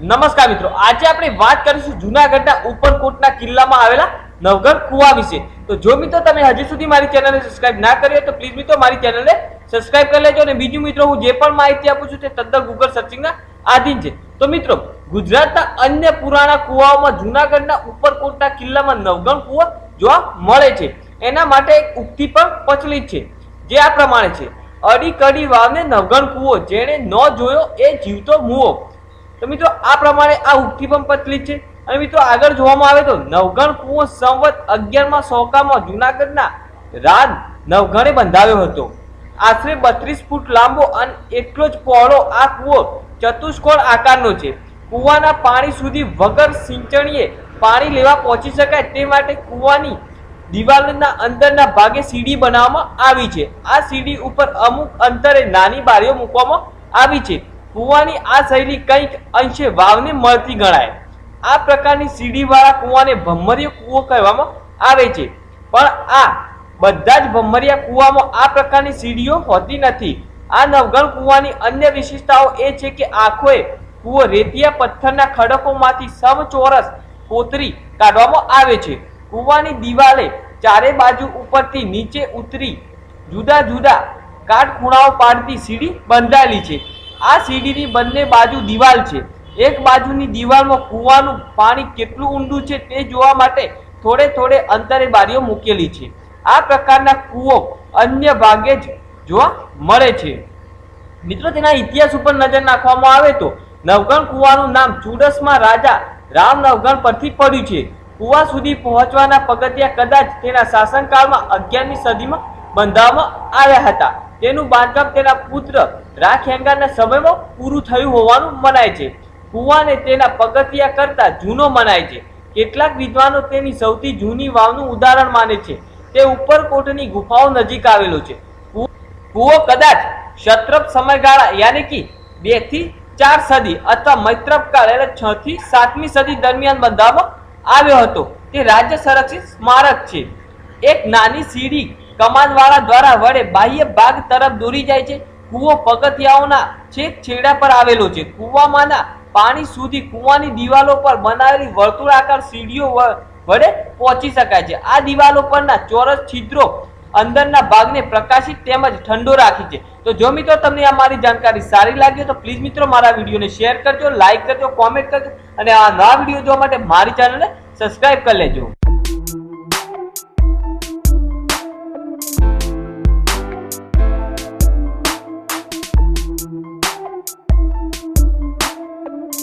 નમસ્કાર મિત્રો, આજે આપણે વાત કરીશું જુનાગઢના ઉપરકોટના કિલ્લામાં આવેલા નવગર કુવા વિશે. તો જો મિત્રો તમે હજી સુધી મારી ચેનલને સબસ્ક્રાઇબ ના કરી તો પ્લીઝ મિત્રો મારી ચેનલને સબસ્ક્રાઇબ કરી લેજો અને બીજું મિત્રો હું જે પણ માહિતી આપું છું તે તદ્દન ગૂગલ સર્ચિંગના આધીન છે. તો મિત્રો, ગુજરાતના અન્ય પુરાણા કુવાઓમાં જુનાગઢના ઉપરકોટના કિલ્લામાં નવગણ કુવા જોવા મળે છે. એના માટે એક ઉક્તિ પણ પ્રચલિત છે, જે આ પ્રમાણે છે. અડી કડી વાવને નવગણ કુવો જેણે ન જોયો એ જીવતો મુવો. તો મિત્રો, આ પ્રમાણે આ ઉક્તિ પણ પ્રચલિત છે. અને મિત્રો, આગળ જોવામાં આવે તો નવગણ કુવો સંવત અગિયારમાં સોકામાં જુનાગઢના રાજ નવગણે બંધાવ્યો હતો. આશરે બત્રીસ ફૂટ લાંબો અને એટલો જ પહોળો આ કૂવો ચતુષ્કોણ આકારનો છે. કુવાના પાણી સુધી વગર સિંચણીએ પાણી લેવા પહોંચી શકાય તે માટે કુવાની દિવાલના અંદરના ભાગે સીડી બનાવવામાં આવી છે. આ સીડી ઉપર અમુક અંતરે નાની બારીઓ મૂકવામાં આવી છે. કુવાની આ શૈલી કંઈક અંશે વાવને મળતી ગણાય. આ પ્રકારની સીડીવાળા કુવાને ભમરીય કૂવો કહેવામાં આવે છે. પણ આ બધા જ ભમરિયા કૂવામાં આ પ્રકારની સીડીઓ હોતી નથી. આ નવગણ કૂવાની અન્ય વિશેષતાઓ એ છે કે આંખોએ કૂવો રેતિયા પથ્થરના ખડકોમાંથી સમચોરસ કોતરી કાઢવામાં આવે છે. કૂવાની દિવાલે ચારે બાજુ ઉપરથી નીચે ઉતરી જુદા જુદા કાટખૂણાઓ પાડતી સીડી બંધાયેલી છે. આ સીડીની બંને બાજુ દિવાલ છે. એક બાજુની દિવાલમાં કૂવાનું પાણી કેટલું ઊંડું છે તે જોવા માટે થોડે થોડે અંતરે બારીઓ મૂકેલી છે. આ પ્રકારના કૂવો અન્ય ભાગે જ જોવા મળે છે. મિત્રો, તેના ઇતિહાસ ઉપર નજર નાખવામાં આવે તો નવગણ કૂવાનું નામ ચુડસમાં રાજા રામ નવગણ પરથી પડ્યું છે. કુવા સુધી પહોંચવાના પગથિયા કદાચ તેના શાસનકાળમાં અગિયારમી સદીમાં બંધાવવામાં આવ્યા હતા. તેનું બાંધકામ તેના પુત્ર રાખેંગાના સમયમાં પૂરું થયું હોવાનું મનાય છે. કુવાને તેના પગથિયા કરતા જૂનો મનાય છે. કેટલાક વિદ્વાનો તેની સૌથી જૂની વાવનું ઉદાહરણ માને છે. તે ઉપરકોટની ગુફાઓ નજીક આવેલો છે. કુવો કદાચ ક્ષત્રપ સમયગાળા યાની કે બેથી ચાર સદી અથવા મૈત્રપ કાળ એટલે છ થી સાતમી સદી દરમિયાન બંધાવવામાં આવ્યો હતો. તે રાજ્ય સંરક્ષિત સ્મારક છે. એક નાની સીડી કમાનવાળા દ્વારા વડે બાહ્ય ભાગ તરફ દોરી જાય છે. કૂવો પગથિયાઓના છેક છેડા પર આવેલો છે. કૂવામાંના પાણી સુધી કૂવાની દિવાલો પર બનાવેલી વર્તુળાકાર સીડીઓ વડે પહોંચી શકાય છે. આ દિવાલો પરના ચોરસ છિદ્રો અંદરના ભાગને પ્રકાશિત તેમજ ઠંડો રાખી છે. તો જો મિત્રો તમને આ મારી જાણકારી સારી લાગી તો પ્લીઝ મિત્રો મારા વિડીયોને શેર કરજો લાઇક કરજો, કોમેન્ટ કરજો અને આ નવા વીડિયો જોવા માટે મારી ચેનલને સબસ્ક્રાઇબ કરી લેજો.